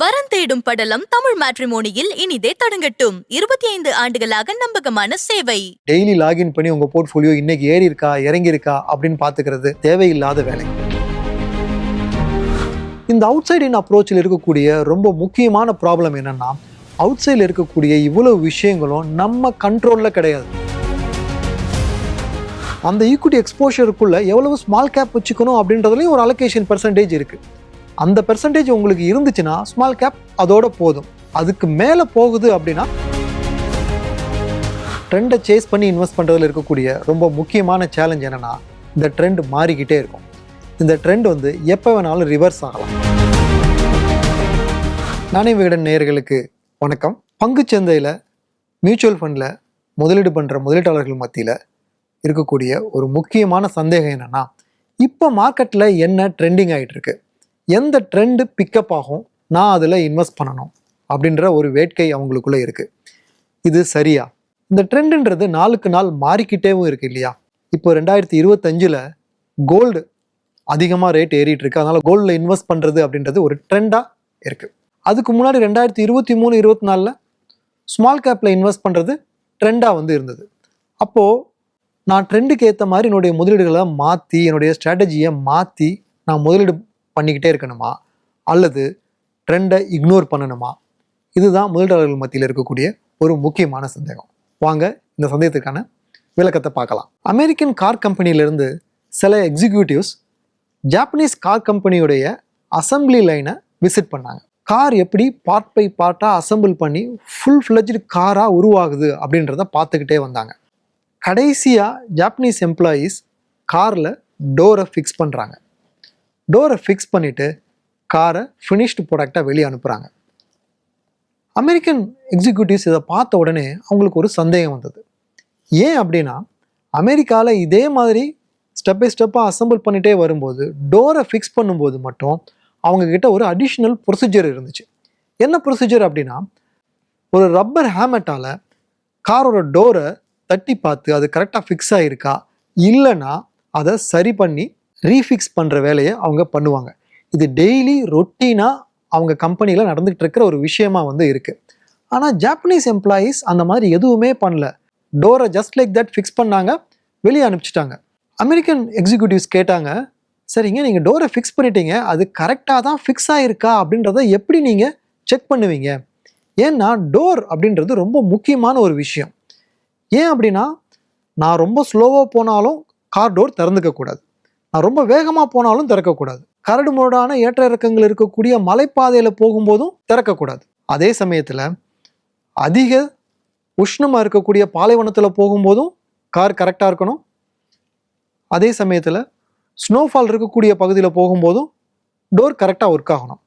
வரன் தேடும் படலம் தமிழ் மேட்ரிமோனியில் இனிதே தொடங்கட்டும். இருபத்தி ஐந்து ஆண்டுகளாக நம்பகமான சேவை. டெய்லி லாகின் பண்ணி உங்க போர்ட்ஃபோலியோ இன்னைக்கு ஏறி இருக்கா இறங்கி இருக்கா அப்படின்னு பாத்துக்கிறது தேவையில்லாத வேலை. இந்த அவுட் சைடு இன் அப்ரோச்சில் இருக்கக்கூடிய ரொம்ப முக்கியமான ப்ராப்ளம் என்னன்னா அவுட் சைடில் இருக்கக்கூடிய இவ்வளவு விஷயங்களும் நம்ம கண்ட்ரோலில் கிடையாது. அந்த ஈக்குட்டி எக்ஸ்போஷருக்குள்ள எவ்வளவு ஸ்மால் கேப் வச்சுக்கணும் அப்படின்றதுலையும் ஒரு அலோகேஷன் பர்சன்டேஜ் இருக்குது அந்த பெர்சன்டேஜ் உங்களுக்கு இருந்துச்சுன்னா ஸ்மால் கேப் அதோட போதும். அதுக்கு மேலே போகுது அப்படின்னா ட்ரெண்டை சேஸ் பண்ணி இன்வெஸ்ட் பண்ணுறதுல இருக்கக்கூடிய ரொம்ப முக்கியமான சேலஞ்ச் என்னென்னா இந்த ட்ரெண்ட் மாறிக்கிட்டே இருக்கும். இந்த ட்ரெண்ட் வந்து எப்போ வேணாலும் ரிவர்ஸ் ஆகலாம். நானே விகடன் நேயர்களுக்கு வணக்கம். பங்கு சந்தையில் மியூச்சுவல் ஃபண்டில் முதலீடு பண்ணுற முதலீட்டாளர்கள் மத்தியில் இருக்கக்கூடிய ஒரு முக்கியமான சந்தேகம் என்னென்னா இப்போ மார்க்கெட்டில் என்ன ட்ரெண்டிங் ஆகிட்டுருக்கு எந்த ட்ரெண்டு பிக்கப் ஆகும் நான் அதில் இன்வெஸ்ட் பண்ணணும் அப்படின்ற ஒரு வேட்கை அவங்களுக்குள்ளே இருக்குது இது சரியா? இந்த ட்ரெண்டுன்றது நாளுக்கு நாள் மாறிக்கிட்டேவும் இருக்கு இல்லையா? இப்போ ரெண்டாயிரத்தி இருபத்தஞ்சில் கோல்டு அதிகமாக ரேட் ஏறிட்டு இருக்கு. அதனால் கோல்டில் இன்வெஸ்ட் பண்ணுறது அப்படின்றது ஒரு ட்ரெண்டாக இருக்குது அதுக்கு முன்னாடி ரெண்டாயிரத்தி இருபத்தி மூணு இருபத்தி நாலில் ஸ்மால் கேப்பில் இன்வெஸ்ட் பண்ணுறது ட்ரெண்டாக வந்து இருந்தது. அப்போது நான் ட்ரெண்டுக்கு ஏற்ற மாதிரி என்னுடைய முதலீடுகளை மாற்றி என்னுடைய ஸ்ட்ராட்டஜியை மாற்றி நான் முதலீடு பண்ணிக்கிட்டே இருக்கணுமா? அல்லது ட்ரெண்டை இக்னோர் பண்ணணுமா? இதுதான் முதலீட்டாளர்கள் மத்தியில் இருக்கக்கூடிய ஒரு முக்கியமான சந்தேகம். வாங்க இந்த சந்தேகத்துக்கான விளக்கத்தை பார்க்கலாம். அமெரிக்கன் கார் கம்பெனியிலேருந்து சில எக்ஸிக்யூட்டிவ்ஸ் ஜாப்பனீஸ் கார் கம்பெனியுடைய அசம்பிளி லைனை விசிட் பண்ணாங்க. கார் எப்படி பார்ட் பை பார்ட்டாக அசம்பிள் பண்ணி ஃபுல் ஃப்ளெஜ்டு காராக உருவாகுது அப்படின்றத பார்த்துக்கிட்டே வந்தாங்க. கடைசியாக ஜாப்பனீஸ் எம்ப்ளாயீஸ் காரில் டோரை ஃபிக்ஸ் பண்ணுறாங்க டோரை ஃபிக்ஸ் பண்ணிவிட்டு காரை ஃபினிஷ்டு ப்ராடக்டாக வெளியே அனுப்புகிறாங்க அமெரிக்கன் எக்ஸிக்யூட்டிவ்ஸ் இதை பார்த்த உடனே அவங்களுக்கு ஒரு சந்தேகம் வந்தது. ஏன் அப்படின்னா அமெரிக்காவில் இதே மாதிரி ஸ்டெப் பை ஸ்டெப்பாக அசம்பிள் பண்ணிகிட்டே வரும்போது டோரை ஃபிக்ஸ் பண்ணும்போது மட்டும் அவங்கக்கிட்ட ஒரு அடிஷ்னல் ப்ரொசீஜர் இருந்துச்சு. என்ன ப்ரொசீஜர் அப்படின்னா ஒரு ரப்பர் ஹேமட்டால் காரோட டோரை தட்டி பார்த்து அது கரெக்டாக ஃபிக்ஸ் ஆகிருக்கா இல்லைன்னா அதை சரி பண்ணி ரீஃபிக்ஸ் பண்ணுற வேலையை அவங்க பண்ணுவாங்க. இது டெய்லி ரொட்டீனாக அவங்க கம்பெனியில் நடந்துகிட்டு இருக்கிற ஒரு விஷயமா வந்து இருக்குது ஆனால் ஜாப்பனீஸ் எம்ப்ளாயீஸ் அந்த மாதிரி எதுவுமே பண்ணல. டோரை ஜஸ்ட் லைக் தட் ஃபிக்ஸ் பண்ணாங்க வெளியே அனுப்பிச்சிட்டாங்க. அமெரிக்கன் எக்ஸிக்யூட்டிவ்ஸ் கேட்டாங்க சரிங்க நீங்கள் டோரை ஃபிக்ஸ் பண்ணிட்டீங்க அது கரெக்டாக தான் ஃபிக்ஸ் ஆகிருக்கா அப்படின்றத எப்படி நீங்கள் செக் பண்ணுவீங்க? ஏன்னா டோர் அப்படின்றது ரொம்ப முக்கியமான ஒரு விஷயம். ஏன் அப்படின்னா நான் ரொம்ப ஸ்லோவாக போனாலும் கார் டோர் திறந்துக்க கூடாது ரொம்ப வேகமாக போனாலும் திறக்கக்கூடாது. கரடு முரடான ஏற்ற இறக்கங்கள் இருக்கக்கூடிய மலைப்பாதையில் போகும்போதும் திறக்கக்கூடாது. அதே சமயத்தில் அதிக உஷ்ணமாக இருக்கக்கூடிய பாலைவனத்தில் போகும்போதும் கார் கரெக்டாக இருக்கணும். அதே சமயத்தில் ஸ்னோஃபால் இருக்கக்கூடிய பகுதியில் போகும்போதும் டோர் கரெக்டாக ஒர்க் ஆகணும்.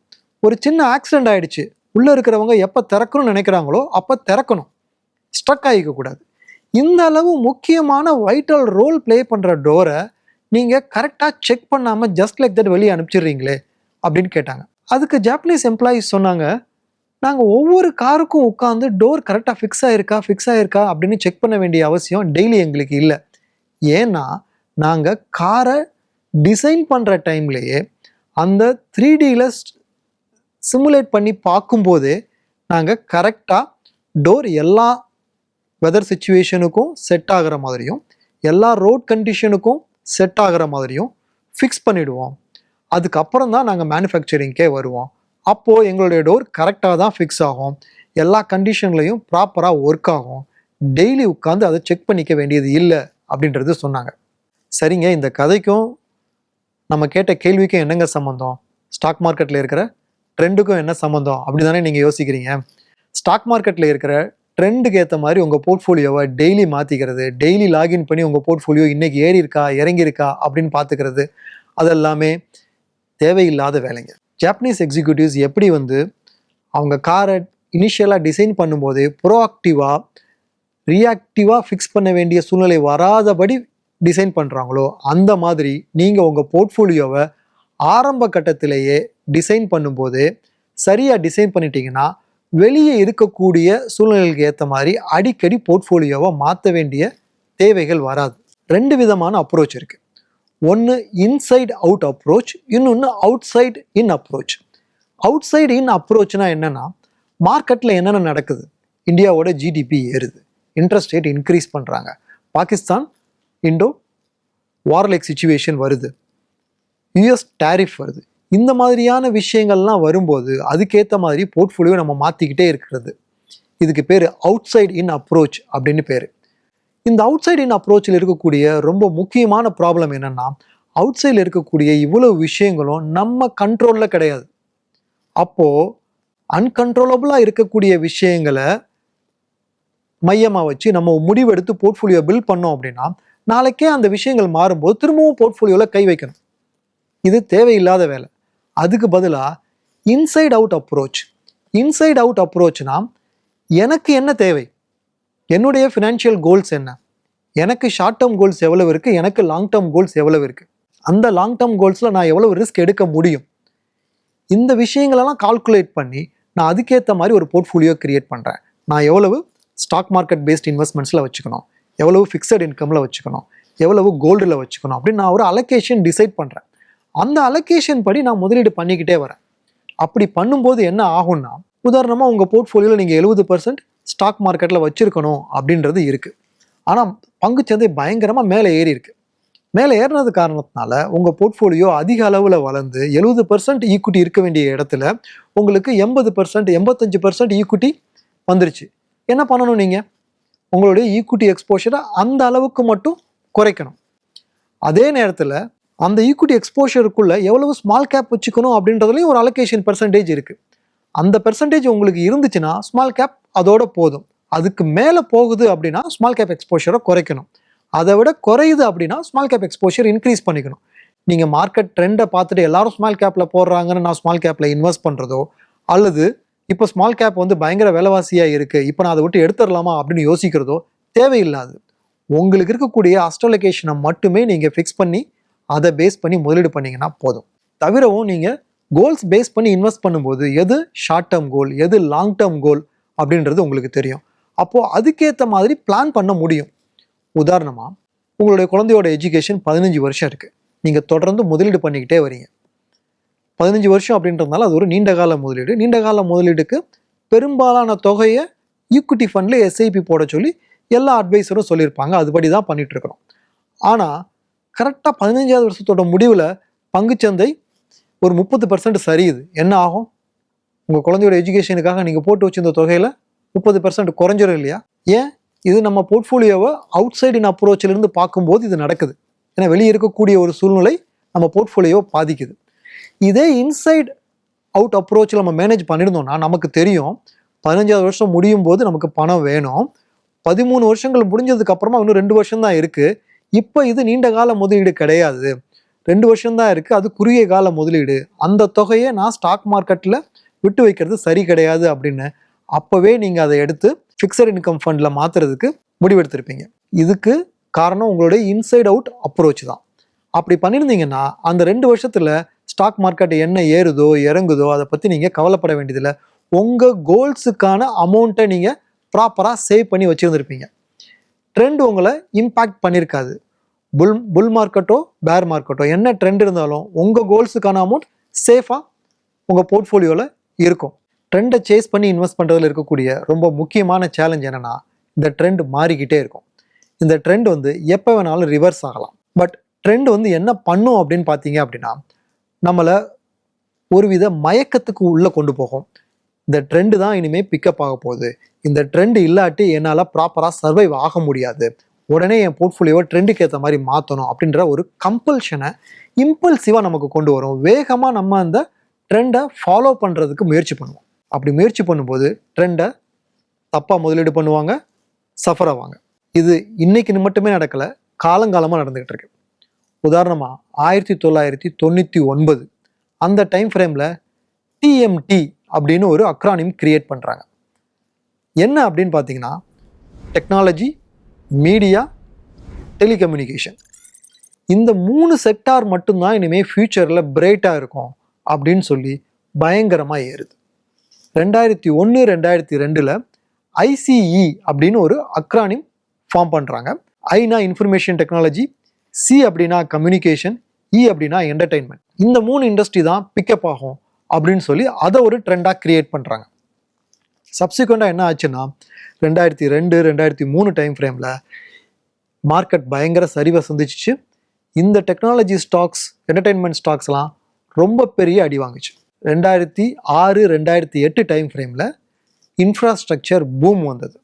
ஒரு சின்ன ஆக்சிடெண்ட் ஆகிடுச்சு உள்ளே இருக்கிறவங்க எப்போ திறக்கணும்னு நினைக்கிறாங்களோ அப்போ திறக்கணும். ஸ்ட்ரக் ஆகிக்கக்கூடாது இந்த அளவு முக்கியமான வைட்டல் ரோல் ப்ளே பண்ணுற டோரை நீங்கள் கரெக்டாக செக் பண்ணாமல் ஜஸ்ட் லைக் தட் வெளியே அனுப்பிச்சிடுறீங்களே அப்படின்னு கேட்டாங்க. அதுக்கு ஜாப்பனீஸ் எம்ப்ளாயீஸ் சொன்னாங்க நாங்கள் ஒவ்வொரு காருக்கும் உட்காந்து டோர் கரெக்டாக ஃபிக்ஸ் ஆகிருக்கா ஃபிக்ஸ் ஆகிருக்கா அப்படின்னு செக் பண்ண வேண்டிய அவசியம் டெய்லி எங்களுக்கு இல்லை. ஏன்னா நாங்கள் காரை டிசைன் பண்ணுற டைம்லேயே அந்த த்ரீ டியில் சிமுலேட் பண்ணி பார்க்கும்போதே நாங்கள் கரெக்டாக டோர் எல்லா வெதர் சுச்சுவேஷனுக்கும் செட் ஆகிற மாதிரியும் எல்லா ரோட் கண்டிஷனுக்கும் செட் ஆகிற மாதிரியும் ஃபிக்ஸ் பண்ணிவிடுவோம் அதுக்கப்புறம் தான் நாங்கள் மேனுஃபேக்சரிங்க்கே வருவோம். அப்போது எங்களுடைய டோர் கரெக்டாக தான் ஃபிக்ஸ் ஆகும். எல்லா கண்டிஷன்லையும் ப்ராப்பராக ஒர்க் ஆகும். டெய்லி உட்காந்து அதை செக் பண்ணிக்க வேண்டியது இல்லை அப்படின்றது சொன்னாங்க. சரிங்க இந்த கதைக்கும் நம்ம கேட்ட கேள்விக்கும் என்னங்க சம்மந்தம் ஸ்டாக் மார்க்கெட்டில் இருக்கிற ட்ரெண்டுக்கும் என்ன சம்மந்தம் அப்படி தானே நீங்கள் யோசிக்கிறீங்க. ஸ்டாக் மார்க்கெட்டில் இருக்கிற ட்ரெண்டுக்கு ஏற்ற மாதிரி உங்கள் போர்ட்ஃபோலியோவை டெய்லி மாற்றிக்கிறது டெய்லி லாகின் பண்ணி உங்கள் போர்ட்ஃபோலியோ இன்னைக்கு ஏறி இருக்கா அப்படின்னு பார்த்துக்கிறது அதெல்லாமே தேவையில்லாத வேலைங்க. ஜாப்பனீஸ் எக்ஸிக்யூட்டிவ்ஸ் எப்படி வந்து அவங்க காரை இனிஷியலாக டிசைன் பண்ணும்போதே ப்ரோஆக்டிவாக ரியாக்டிவாக ஃபிக்ஸ் பண்ண வேண்டிய சூழ்நிலை வராதபடி டிசைன் பண்ணுறாங்களோ அந்த மாதிரி நீங்கள் உங்கள் போர்ட்ஃபோலியோவை ஆரம்ப கட்டத்திலேயே டிசைன் பண்ணும்போது சரியாக டிசைன் பண்ணிட்டீங்கன்னா வெளியே இருக்கக்கூடிய சூழ்நிலைகளுக்கு ஏற்ற மாதிரி அடிக்கடி போர்ட்ஃபோலியோவை மாற்ற வேண்டிய தேவைகள் வராது. ரெண்டு விதமான அப்ரோச் இருக்குது ஒன்று இன்சைட் அவுட் அப்ரோச் இன்னொன்று outside in approach outside in அப்ரோச்னா என்னென்னா மார்க்கெட்டில் என்னென்ன நடக்குது? இந்தியாவோட ஜிடிபி ஏறுது. இன்ட்ரெஸ்ட் ரேட் இன்க்ரீஸ் பண்ணுறாங்க பாகிஸ்தான் இண்டோ வார்லைக் சுச்சுவேஷன் வருது. யூஎஸ் டேரிஃப் வருது. இந்த மாதிரியான விஷயங்கள்லாம் வரும்போது அதுக்கேற்ற மாதிரி போர்ட்ஃபோலியோ நம்ம மாற்றிக்கிட்டே இருக்கிறது. இதுக்கு பேர் அவுட் சைடு இன் அப்ரோச் அப்படின்னு பேர். இந்த அவுட் சைடு இன் அப்ரோச்சில் இருக்கக்கூடிய ரொம்ப முக்கியமான ப்ராப்ளம் என்னன்னா அவுட் சைடில் இருக்கக்கூடிய இவ்வளவு விஷயங்களும் நம்ம கண்ட்ரோலில் கிடையாது. அப்போது அன்கன்ட்ரோலபுளாக இருக்கக்கூடிய விஷயங்களை மையமாக வச்சு நம்ம முடிவெடுத்து போர்ட்ஃபோலியோ பில்ட் பண்ணோம் அப்படின்னா நாளைக்கே அந்த விஷயங்கள் மாறும்போது திரும்பவும் போர்ட்ஃபோலியோவில் கை வைக்கணும். இது தேவையில்லாத வேலை. அதுக்கு பதிலாக inside out approach inside out அப்ரோச்னா எனக்கு என்ன தேவை? என்னுடைய ஃபினான்ஷியல் கோல்ஸ் என்ன? எனக்கு ஷார்ட் டேர்ம் கோல்ஸ் எவ்வளவு இருக்குது எனக்கு லாங் டேர்ம் கோல்ஸ் எவ்வளவு இருக்குது அந்த லாங் டேர்ம் கோல்ஸில் நான் எவ்வளவு ரிஸ்க் எடுக்க முடியும்? இந்த விஷயங்களெல்லாம் கால்குலேட் பண்ணி நான் அதுக்கேற்ற மாதிரி ஒரு போர்ட்ஃபோலியோ கிரியேட் பண்ணுறேன் நான் எவ்வளவு ஸ்டாக் மார்க்கெட் பேஸ்ட் இன்வெஸ்ட்மெண்ட்ஸில் வச்சுக்கணும். எவ்வளவு ஃபிக்ஸட் இன்கமில் வச்சுக்கணும். எவ்வளவு கோல்டில் வச்சுக்கணும். அப்படின்னு நான் ஒரு அலோகேஷன் டிசைட் பண்ணுறேன் அந்த அலோகேஷன் படி நான் முதலீடு பண்ணிக்கிட்டே வரேன். அப்படி பண்ணும்போது என்ன ஆகும்னா உதாரணமாக உங்கள் போர்ட்ஃபோலியோவில் நீங்கள் எழுபது பர்சன்ட் ஸ்டாக் மார்க்கெட்டில் வச்சுருக்கணும் அப்படின்றது இருக்குது ஆனால் பங்குச்சந்தை பயங்கரமாக மேலே ஏறியிருக்கு மேலே ஏறினது காரணத்தினால உங்கள் போர்ட்ஃபோலியோ அதிக அளவில் வளர்ந்து எழுபது பர்சன்ட் ஈக்குட்டி இருக்க வேண்டிய இடத்துல உங்களுக்கு எண்பது பர்சன்ட் எண்பத்தஞ்சு பர்சன்ட் ஈக்குட்டி வந்துருச்சு. என்ன பண்ணணும் நீங்கள் உங்களுடைய ஈக்குட்டி எக்ஸ்போஷரை அந்த அளவுக்கு மட்டும் குறைக்கணும். அதே நேரத்தில் அந்த ஈக்குட்டி எக்ஸ்போஷருக்குள்ளே எவ்வளவு ஸ்மால் கேப் வச்சுக்கணும் அப்படின்றதுலையும் ஒரு அலோகேஷன் பெர்சன்டேஜ் இருக்குது அந்த பெர்சன்டேஜ் உங்களுக்கு இருந்துச்சுன்னா ஸ்மால் கேப் அதோட போதும். அதுக்கு மேலே போகுது அப்படின்னா ஸ்மால் கேப் எக்ஸ்போஷரை குறைக்கணும். அதை விட குறையுது அப்படின்னா ஸ்மால் கேப் எக்ஸ்போஷர் இன்க்ரீஸ் பண்ணிக்கணும். நீங்கள் மார்க்கெட் ட்ரெண்டை பார்த்துட்டு எல்லாரும் ஸ்மால் கேப்பில் போடுறாங்கன்னு நான் ஸ்மால் கேப்பில் இன்வெஸ்ட் பண்ணுறதோ அல்லது இப்போ ஸ்மால் கேப் வந்து பயங்கர விலைவாசியாக இருக்குது இப்போ நான் அதை விட்டு எடுத்துடலாமா அப்படின்னு யோசிக்கிறதோ தேவையில்லாது. உங்களுக்கு இருக்கக்கூடிய அஸ்டலொகேஷனை மட்டுமே நீங்கள் ஃபிக்ஸ் பண்ணி அதை பேஸ் பண்ணி முதலீடு பண்ணிங்கன்னா போதும். தவிரவும் நீங்கள் கோல்ஸ் பேஸ் பண்ணி இன்வெஸ்ட் பண்ணும்போது எது ஷார்ட் டேர்ம் கோல் எது லாங் டேர்ம் கோல் அப்படின்றது உங்களுக்கு தெரியும். அப்போது அதுக்கேற்ற மாதிரி பிளான் பண்ண முடியும். உதாரணமாக உங்களுடைய குழந்தையோட எஜுகேஷன் பதினஞ்சு வருஷம் இருக்குது நீங்கள் தொடர்ந்து முதலீடு பண்ணிக்கிட்டே வரீங்க. பதினஞ்சு வருஷம் அப்படின்றதுனால அது ஒரு நீண்ட கால முதலீடு. நீண்ட கால முதலீடுக்கு பெரும்பாலான தொகையை ஈக்விட்டி ஃபண்டில் எஸ்ஐபி போட சொல்லி எல்லா அட்வைஸரும் சொல்லியிருப்பாங்க. அதுபடி தான் பண்ணிகிட்ருக்குறோம் ஆனால் கரெக்டாக பதினஞ்சாவது வருஷத்தோட முடிவில் பங்குச்சந்தை ஒரு முப்பது பர்சன்ட் சரியுது என்ன ஆகும்? உங்கள் குழந்தையோட எஜுகேஷனுக்காக நீங்கள் போட்டு வச்சிருந்த தொகையில் முப்பது பர்சன்ட் குறைஞ்சிரும் இல்லையா? ஏன்? இது நம்ம போர்ட்ஃபோலியோவை அவுட் சைடு இன் அப்ரோச்சிலிருந்து பார்க்கும்போது இது நடக்குது. ஏன்னா வெளியே இருக்கக்கூடிய ஒரு சூழ்நிலை நம்ம போர்ட்ஃபோலியோவை பாதிக்குது. இதே இன்சைட் அவுட் அப்ரோச்சில் நம்ம மேனேஜ் பண்ணியிருந்தோம்னா நமக்கு தெரியும் பதினஞ்சாவது வருஷம் முடியும் போது நமக்கு பணம் வேணும். பதிமூணு வருஷங்கள் முடிஞ்சதுக்கு அப்புறமா இன்னும் ரெண்டு வருஷம் தான் இருக்குது இப்போ இது நீண்ட கால முதலீடு கிடையாது. ரெண்டு வருஷம் தான் அது குறுகிய கால முதலீடு. அந்த தொகையை நான் ஸ்டாக் மார்க்கெட்டில் விட்டு வைக்கிறது சரி கிடையாது அப்படின்னு அப்போவே நீங்கள் அதை எடுத்து ஃபிக்ஸட் இன்கம் ஃபண்டில் மாற்றுறதுக்கு முடிவெடுத்திருப்பீங்க. இதுக்கு காரணம் உங்களுடைய இன்சைட் அவுட் அப்ரோச் தான். அப்படி பண்ணியிருந்தீங்கன்னா அந்த ரெண்டு வருஷத்தில் ஸ்டாக் மார்க்கெட் என்ன ஏறுதோ இறங்குதோ அதை பற்றி நீங்கள் கவலைப்பட வேண்டியதில்லை. உங்கள் கோல்ஸுக்கான அமௌண்ட்டை நீங்கள் ப்ராப்பராக சேவ் பண்ணி வச்சுருந்துருப்பீங்க. ட்ரெண்ட் உங்களை இம்பேக்ட் பண்ணியிருக்காது புல் புல் மார்க்கெட்டோ பேர் மார்க்கெட்டோ என்ன ட்ரெண்ட் இருந்தாலும் உங்கள் கோல்ஸுக்கான அமௌண்ட் சேஃபாக உங்கள் போர்ட்ஃபோலியோவில் இருக்கும். ட்ரெண்டை சேஸ் பண்ணி இன்வெஸ்ட் பண்ணுறதுல இருக்கக்கூடிய ரொம்ப முக்கியமான சேலஞ்ச் என்னென்னா இந்த ட்ரெண்ட் மாறிக்கிட்டே இருக்கும். இந்த ட்ரெண்ட் வந்து எப்போ வேணாலும் ரிவர்ஸ் ஆகலாம். பட் ட்ரெண்ட் வந்து என்ன பண்ணும் அப்படின்னு பார்த்தீங்க அப்படின்னா நம்மளை ஒருவித மயக்கத்துக்கு உள்ளே கொண்டு போகும். இந்த ட்ரெண்டு தான் இனிமேல் பிக்கப் ஆக போகுது. இந்த ட்ரெண்ட் இல்லாட்டி என்னால் ப்ராப்பராக சர்வைவ் ஆக முடியாது. உடனே என் போர்ட்ஃபோலியோவை ட்ரெண்டுக்கு ஏற்ற மாதிரி மாற்றணும் அப்படின்ற ஒரு கம்பல்ஷனை இம்பல்சிவாக நமக்கு கொண்டு வரும். வேகமாக நம்ம அந்த ட்ரெண்டை ஃபாலோ பண்ணுறதுக்கு முயற்சி பண்ணுவோம். அப்படி முயற்சி பண்ணும்போது ட்ரெண்டை தப்பாக முதலீடு பண்ணுவாங்க சஃபர் ஆவாங்க. இது இன்னைக்கு மட்டுமே நடக்கலை காலங்காலமாக நடந்துக்கிட்டு இருக்கு. உதாரணமாக ஆயிரத்தி தொள்ளாயிரத்தி தொண்ணூற்றி ஒன்பது அந்த டைம் ஃப்ரேமில் டிஎம்டி அப்படின்னு ஒரு அக்ரானிம் கிரியேட் பண்ணுறாங்க என்ன அப்படின்னு பார்த்தீங்கன்னா டெக்னாலஜி மீடியா டெலிகம்யூனிகேஷன் இந்த மூணு செக்டார் மட்டும்தான் இனிமேல் ஃப்யூச்சரில் பிரைட்டாக இருக்கும் அப்படின்னு சொல்லி பயங்கரமாக ஏறுது. ரெண்டாயிரத்தி ஒன்று ரெண்டாயிரத்தி ரெண்டில் ஐசிஇ அப்படின்னு ஒரு அக்ரானிம் ஃபார்ம் பண்ணுறாங்க ஐனா இன்ஃபர்மேஷன் டெக்னாலஜி சி அப்படின்னா கம்யூனிகேஷன் இ e அப்படின்னா என்டர்டைன்மெண்ட் இந்த மூணு இண்டஸ்ட்ரி தான் பிக்கப் ஆகும் அப்படின்னு சொல்லி அதை ஒரு ட்ரெண்டாக கிரியேட் பண்ணுறாங்க சப்சிக்வெண்ட்டாக என்ன ஆச்சுன்னா ரெண்டாயிரத்தி ரெண்டு ரெண்டாயிரத்தி மூணு டைம் ஃப்ரேமில் மார்க்கெட் பயங்கர சரிவை சந்திச்சிச்சு. இந்த டெக்னாலஜி ஸ்டாக்ஸ் என்டர்டெயின்மெண்ட் ஸ்டாக்ஸ்லாம் ரொம்ப பெரிய அடி வாங்குச்சு. ரெண்டாயிரத்தி ஆறு ரெண்டாயிரத்தி எட்டு டைம் ஃப்ரேமில் இன்ஃப்ராஸ்ட்ரக்சர் பூம் வந்தது.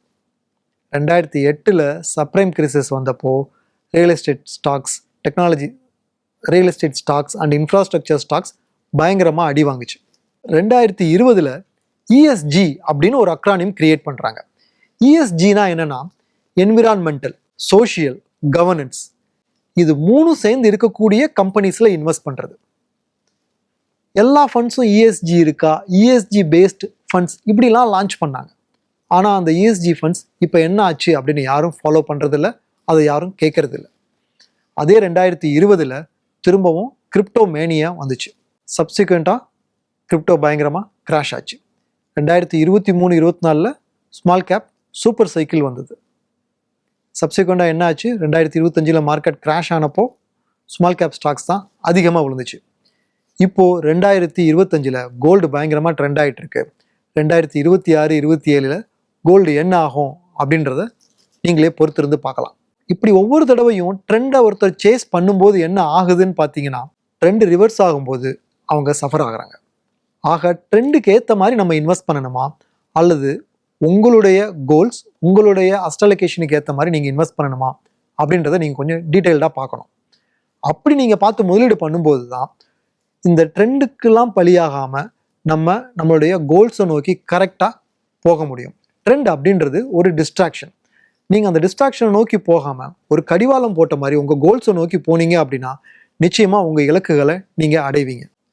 ரெண்டாயிரத்தி எட்டில் சப்ரைம் கிரிசஸ் வந்தப்போ real estate stocks technology real estate stocks and infrastructure stocks பயங்கரமாக அடி வாங்குச்சு. ரெண்டாயிரத்தி இருபதில் இஎஸ்ஜி அப்படின்னு ஒரு அக்ரானியம் கிரியேட் பண்ணுறாங்க இஎஸ்ஜினா என்னென்னா என்விரான்மெண்டல் சோஷியல் கவர்னன்ஸ் இது மூணும் சேர்ந்து இருக்கக்கூடிய கம்பெனிஸில் இன்வெஸ்ட் பண்ணுறது எல்லா ஃபண்ட்ஸும் இஎஸ்ஜி இருக்கா? இஎஸ்ஜி பேஸ்டு ஃபண்ட்ஸ் இப்படிலாம் லான்ச் பண்ணாங்க. ஆனால் அந்த இஎஸ்ஜி ஃபண்ட்ஸ் இப்போ என்ன ஆச்சு அப்படின்னு யாரும் ஃபாலோ பண்ணுறதில்ல அதை யாரும் கேட்கறதில்ல அதே ரெண்டாயிரத்தி இருபதில் திரும்பவும் கிரிப்டோ மேனியா வந்துச்சு. சப்சிக்வெண்ட்டாக கிரிப்டோ பயங்கரமாக கிராஷ் ஆச்சு. ரெண்டாயிரத்தி இருபத்தி மூணு இருபத்தி நாலில் ஸ்மால் கேப் சூப்பர் சைக்கிள் வந்தது. சப்சிக்வெண்ட்டாக என்ன ஆச்சு? ரெண்டாயிரத்தி இருபத்தஞ்சில் மார்க்கெட் கிராஷ் ஆனப்போ ஸ்மால் கேப் ஸ்டாக்ஸ் தான் அதிகமாக விழுந்துச்சு. இப்போது ரெண்டாயிரத்தி இருபத்தஞ்சில் கோல்டு பயங்கரமாக ட்ரெண்ட் ஆகிட்டு இருக்கு. ரெண்டாயிரத்தி இருபத்தி ஆறு இருபத்தி ஏழில் கோல்டு என்ன ஆகும் அப்படின்றத நீங்களே பொறுத்திருந்து பார்க்கலாம். இப்படி ஒவ்வொரு தடவையும் ட்ரெண்டை ஒருத்தர் சேஸ் பண்ணும்போது என்ன ஆகுதுன்னு பார்த்தீங்கன்னா ட்ரெண்ட் ரிவர்ஸ் ஆகும்போது அவங்க சஃபர் ஆகுறாங்க. ஆக ட்ரெண்டுக்கு ஏற்ற மாதிரி நம்ம இன்வெஸ்ட் பண்ணணுமா? அல்லது உங்களுடைய கோல்ஸ் உங்களுடைய அஸ்டலொகேஷனுக்கு ஏற்ற மாதிரி நீங்கள் இன்வெஸ்ட் பண்ணணுமா? அப்படின்றத நீங்கள் கொஞ்சம் டீட்டெயில்டாக பார்க்கணும். அப்படி நீங்கள் பார்த்து முதலீடு பண்ணும்போது தான் இந்த ட்ரெண்டுக்கெல்லாம் பலியாகாமல் நம்ம நம்மளுடைய கோல்ஸை நோக்கி கரெக்டாக போக முடியும். ட்ரெண்ட் அப்படின்றது ஒரு டிஸ்ட்ராக்ஷன் நீங்கள் அந்த டிஸ்ட்ராக்ஷனை நோக்கி போகாமல் ஒரு கடிவாளம் போட்ட மாதிரி உங்கள் கோல்ஸை நோக்கி போனீங்க அப்படின்னா நிச்சயமாக உங்கள் இலக்குகளை நீங்கள் அடைவீங்க.